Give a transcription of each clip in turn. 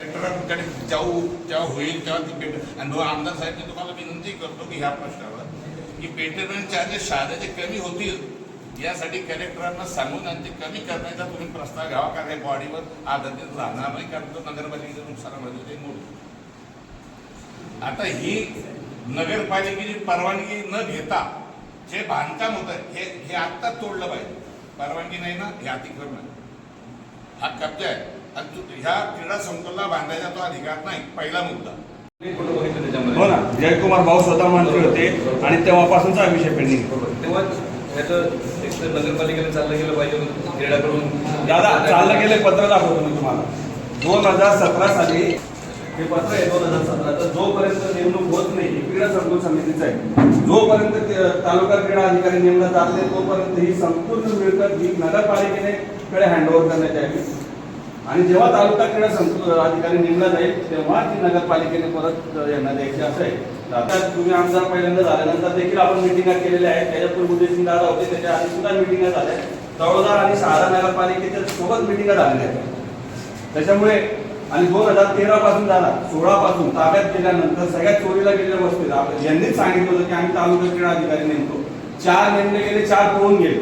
कलेक्टरांकडे जाऊ जेव्हा होईल तेव्हा ती पेट आणि आमदार साहेब मी तुम्हाला विनंती करतो की ह्या प्रश्नावर की पेटेमेंट चार्जेस शहादाचे कमी होतील. यासाठी कलेक्टरांना सांगून आणि ते कमी करण्याचा तुम्ही प्रस्ताव घ्यावा कारण या बॉडीवर आधारित राहणार नाही कारण तो नगरपालिकेच्या नुकसानामध्ये ते मोड आता ही नगरपालिकेची परवानगी न घेता जे बांधकाम होतं हे हे आत्ता तोडलं पाहिजे. परवानगी नाही ना हे अतिक्रमण. हा कब्जा आहे. आणि ह्या क्रीडा संकुलला बांधायचा तो अधिकार नाही पहिला मुद्दा. हो ना जयकुमार भाऊ स्वतः मंत्री होते आणि तेव्हापासूनचा हा विषय पेंडिंग तेव्हा ह्याचं एक तर नगरपालिकेला चाललं गेलं पाहिजे होतं क्रीडाकडून दादा चाललं गेले पत्र दाखवतो मी तुम्हाला. दोन हजार सतरा साली हे पत्र आहे दोन हजार सतराचं जोपर्यंत नेमणूक होत नाही ही क्रीडा संकुल समितीचं आहे. जोपर्यंत ते तालुका क्रीडा अधिकारी नेमला जात नाही तोपर्यंत ही संपूर्ण मिळकत ही नगरपालिकेने कडे हँडओव्हर करण्यात यावी. आणि जेव्हा तालुका क्रीडा संकुल अधिकारी नेमला जाईल तेव्हा ती नगरपालिकेने परत यांना द्यायची असं आहे. आता तुम्ही आमदार पहिल्यांदा झाल्यानंतर देखील आपण मिटिंगा केलेल्या आहेत. त्याच्यापूर्वी उदयसिंग दादा होते त्याच्या आधी सुद्धा मिटिंगा झाल्या तळोदा आणि सहारा नगरपालिकेच्या सोबत मिटिंगा झालेल्या आहेत. त्याच्यामुळे आणि दोन हजार तेरा पासून झाला सोळा पासून ताब्यात गेल्यानंतर सगळ्यात चोरीला गेलेल्या वस्तू आपण यांनीच सांगितलं होतं की आम्ही तालुका क्रीडा अधिकारी नेमतो. चार नेमले गेले चार पळून गेले.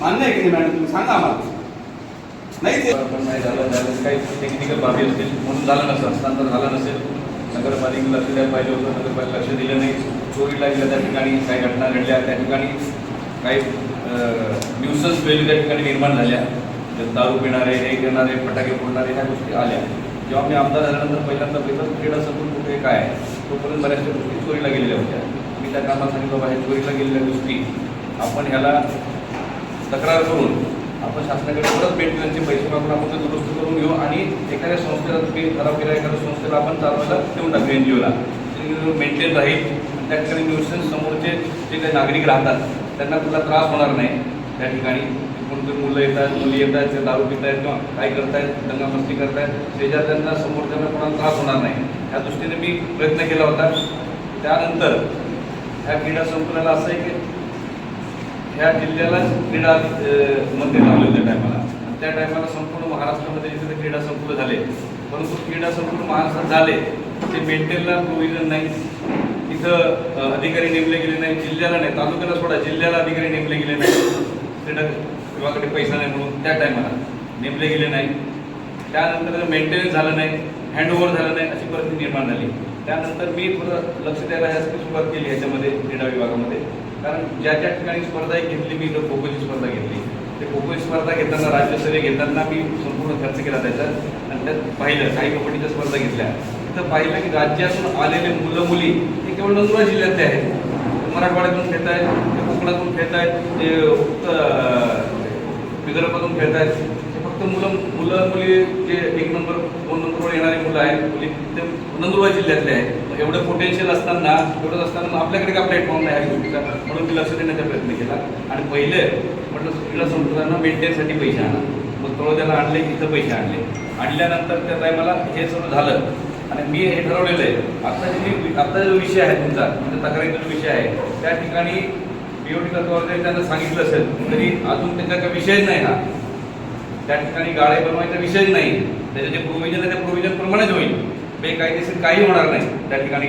मान्य आहे की नाही मॅडम? तुम्ही सांगा आम्हाला. नाही ते पण नाही झालं झालं. काही टेक्निकल बाबी असतील म्हणून झालं नसेल हस्तांतर झालं नसेल. नगरपालिकेला लक्ष द्यायला पाहिजे होतं नगरपालिका लक्ष दिलं नाही. चोरीला गेल्या त्या ठिकाणी काही घटना घडल्या त्या ठिकाणी. काही न्यूसन्स व्हॅल्यू त्या ठिकाणी निर्माण झाल्या. दारू पिणारे हे घेणारे फटाके फोडणारे ह्या गोष्टी आल्या. जेव्हा मी आमदार झाल्यानंतर पहिल्यांदा पहिलं क्रीडा संकुल कुठे काय आहे? तोपर्यंत बऱ्याचशा गोष्टी चोरीला गेलेल्या होत्या. मी त्या कामात सांगितलं बाबा ह्या चोरीला गेलेल्या गोष्टी आपण ह्याला तक्रार करून आपण शासनाकडे परत मेंटेनन्सचे पैसे मागून आपण ते दुरुस्त करून घेऊ आणि एखाद्या संस्थेला तुम्ही ठराव केला एखाद्या संस्थेला आपण चालवायला देऊन टाकू एन जी ओला. मेंटेन राहील. त्या ठिकाणी न्यूसन्स समोरचे जे काही नागरिक राहतात त्यांना कुठला त्रास होणार नाही. त्या ठिकाणी कोणते मुलं येतात मुली येतात ते दारू पित आहेत किंवा काय करतायत दंगामस्ती करतायत शेजारच्यांना समोरच्यांना कोणाला त्रास होणार नाही. या दृष्टीने मी प्रयत्न केला होता. त्यानंतर ह्या क्रीडा संकुलाला असं आहे की ह्या जिल्ह्याला क्रीडा अ, मंत्री लावले होते टायमाला. त्या टायमाला संपूर्ण महाराष्ट्रामध्ये जिथे क्रीडा संकुल झाले. परंतु क्रीडा संकुल महाराष्ट्रात झाले ते मेंटेनला प्रोव्हिजन नाही. तिथं अधिकारी नेमले गेले नाही. जिल्ह्याला नाही तालुक्याला सोडा जिल्ह्याला अधिकारी नेमले गेले नाही. क्रीडा विभागाकडे पैसा नाही म्हणून त्या टायमाला नेमले गेले नाही. त्यानंतर मेंटेनन्स झालं नाही हँडओव्हर झालं नाही अशी परिस्थिती निर्माण झाली. त्यानंतर मी थोडं लक्ष द्यायला ह्यासाठी सुरुवात केली ह्याच्यामध्ये क्रीडा विभागामध्ये. कारण ज्या ज्या ठिकाणी स्पर्धा घेतली मी इथं खो-खोची स्पर्धा घेतली. ते खो-खोची स्पर्धा घेताना राज्यस्तरीय घेताना मी संपूर्ण खर्च केला त्याचा. आणि त्यात पाहिलं काही कबड्डीच्या स्पर्धा घेतल्या. तिथं पाहिलं की राज्यातून आलेले मुलं मुली हे केवळ नंदुरबार जिल्ह्यातले आहेत. मराठवाड्यातून खेळत आहेत ते कोकणातून खेळत आहेत ते उत्तर विदर्भातून खेळत आहेत. फक्त मुलं मुलं मुली जे एक नंबर दोन नंबरवर येणारी मुलं आहेत मुली ते नंदुरबार जिल्ह्यातले आहेत. एवढं पोटेन्शियल असताना एवढं असताना आपल्याकडे का प्लॅटफॉर्म नाही आहे गोष्टीचा. म्हणून मी लक्ष देण्याचा प्रयत्न केला. आणि पहिले म्हटलं क्रीडा संस्थांना मेंटेनसाठी पैसे आणा. मग तळोद्याला आणले इथं पैसे आणले. आणल्यानंतर त्या टायमाला हे सगळं झालं. आणि मी हे ठरवलेलं आहे आता जे आता जो विषय आहे तुमचा म्हणजे तक्रारीचा जो विषय आहे त्या ठिकाणी बीओटी तत्वावर जरी त्यांना सांगितलं असेल तरी अजून त्यांचा काही विषयच नाही हा. त्या ठिकाणी गाळे बनवायचा विषय नाही. त्याचे जे प्रोव्हिजन आहे त्या प्रोव्हिजन प्रमाणेच होईल. बेकायदेशीर काही होणार नाही. त्या ठिकाणी